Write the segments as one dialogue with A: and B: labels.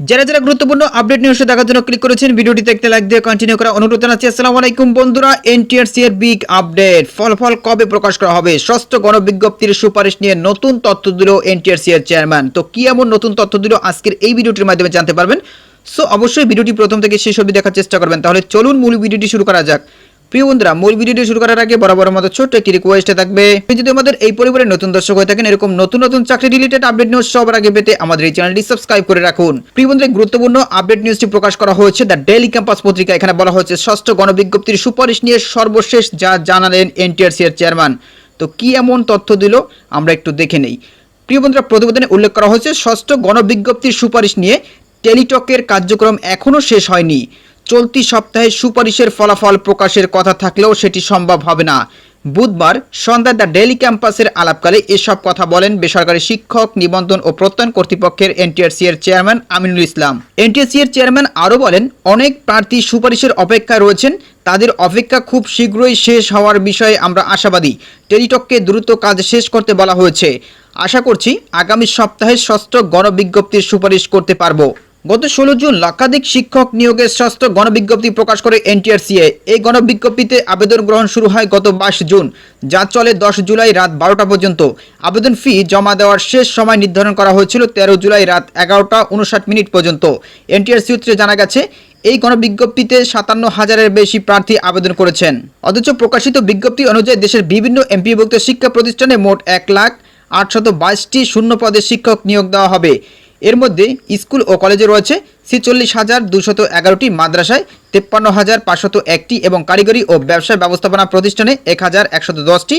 A: যারা যারা গুরুত্বপূর্ণ আপডেট নিউজ দেখার জন্য ক্লিক করেছেন ভিডিওটি দেখতে লাইক দিয়ে কন্টিনিউ করা অনুরোধ জানাচ্ছি। আসসালামু আলাইকুম বন্ধুরা এনটিআরসি এর বিগ আপডেট ফলাফল কবে প্রকাশ করা হবে? ষষ্ঠ গণবিজ্ঞপ্তির সুপারিশ নিয়ে নতুন তথ্য দিল এনটিআরসি এর চেয়ারম্যান তো কি এমন নতুন তথ্য দিল? আজকের এই ভিডিওটির মাধ্যমে জানতে পারবেন। সো অবশ্যই ভিডিওটি প্রথম থেকে শেষ অবধি দেখার চেষ্টা করবেন। তাহলে চলুন মূল ভিডিওটি শুরু করা যাক। প্রিয় বন্ধুরা, মূল ভিডিওটি শুরু করার আগে বরাবর মতো ছোট্ট একটি রিকোয়েস্টে থাকবে। যদি আমাদের এই পরিবারের নতুন দর্শক হয়ে থাকেন, এরকম নতুন নতুন চাকরি রিলেটেড আপডেট নিউজ সবার আগে পেতে আমাদের এই চ্যানেলটি সাবস্ক্রাইব করে রাখুন। প্রিয় বন্ধুরা গুরুত্বপূর্ণ আপডেট নিউজটি প্রকাশ করা হয়েছে দ্য ডেইলি ক্যাম্পাস পত্রিকা। এখানে বলা হয়েছে, ষষ্ঠ গণবিজ্ঞপ্তির সুপারিশ নিয়ে সর্বশেষ যা জানালেন এনটিআরসি এর চেয়ারম্যান তো কি এমন তথ্য দিল, আমরা একটু দেখে নেই। প্রিয় বন্ধুরা, প্রতিবেদনে উল্লেখ করা হয়েছে, ষষ্ঠ গণবিজ্ঞপ্তির সুপারিশ নিয়ে টেলিটকের কার্যক্রম এখনও শেষ হয়নি। চলতি সপ্তাহে সুপারিশের ফলাফল প্রকাশের কথা থাকলেও সেটি সম্ভব হবে না। বুধবার সন্ধ্যায় দ্য ডেলি ক্যাম্পাসের আলাপকালে এসব কথা বলেন বেসরকারি শিক্ষক, নিবন্ধন ও প্রত্যয়ন কর্তৃপক্ষের এনটিআরসি এর চেয়ারম্যান আমিনুল ইসলাম। এনটিআরসি এর চেয়ারম্যান আরও বলেন, অনেক প্রার্থী সুপারিশের অপেক্ষায় রয়েছেন। তাদের অপেক্ষা খুব শীঘ্রই শেষ হওয়ার বিষয়ে আমরা আশাবাদী। টেলিটককে দ্রুত কাজ শেষ করতে বলা হয়েছে। আশা করছি, আগামী সপ্তাহে ষষ্ঠ গণবিজ্ঞপ্তির সুপারিশ করতে পারব। গত ষোলো জুন লক্ষাধিক শিক্ষক নিয়োগের ষষ্ঠ গণবিজ্ঞপ্তি প্রকাশ করে এনটিআরসিএ। এই গণবিজ্ঞপ্তিতে আবেদন গ্রহণ শুরু হয় গত বাইশ জুন, যা চলে দশ জুলাই রাত বারোটা পর্যন্ত। আবেদন ফি জমা দেওয়ার শেষ সময় নির্ধারণ করা হয়েছিল তেরো জুলাই রাত এগারোটা উনষাট মিনিট পর্যন্ত। এনটিআর সূত্রে জানা গেছে, এই গণবিজ্ঞপ্তিতে সাতান্ন হাজারের বেশি প্রার্থী আবেদন করেছেন। অথচ প্রকাশিত বিজ্ঞপ্তি অনুযায়ী দেশের বিভিন্ন এমপিভুক্ত শিক্ষা প্রতিষ্ঠানে মোট এক লাখ আটশত বাইশটি শূন্য পদে শিক্ষক নিয়োগ দেওয়া হবে। এর মধ্যে স্কুল ও কলেজে রয়েছে ছেচল্লিশ হাজার দুশত এগারোটি মাদ্রাসায়, তেপ্পান্ন হাজার পাঁচশত একটি এবং কারিগরি ও ব্যবসা ব্যবস্থাপনা প্রতিষ্ঠানে এক হাজার একশত দশটি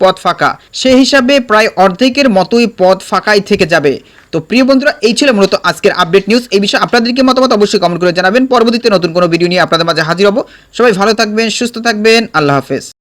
A: পদ ফাঁকা। সে হিসাবে প্রায় অর্ধেকের মতোই পদ ফাঁকাই থেকে যাবে। তো প্রিয় বন্ধুরা, এই ছিল মূলত আজকের আপডেট নিউজ। এই বিষয়ে আপনাদেরকে মতামত অবশ্যই কমেন্ট করে জানাবেন। পরবর্তীতে নতুন কোনো ভিডিও নিয়ে আপনাদের মাঝে হাজির হব। সবাই ভালো থাকবেন, সুস্থ থাকবেন। আল্লাহ হাফেজ।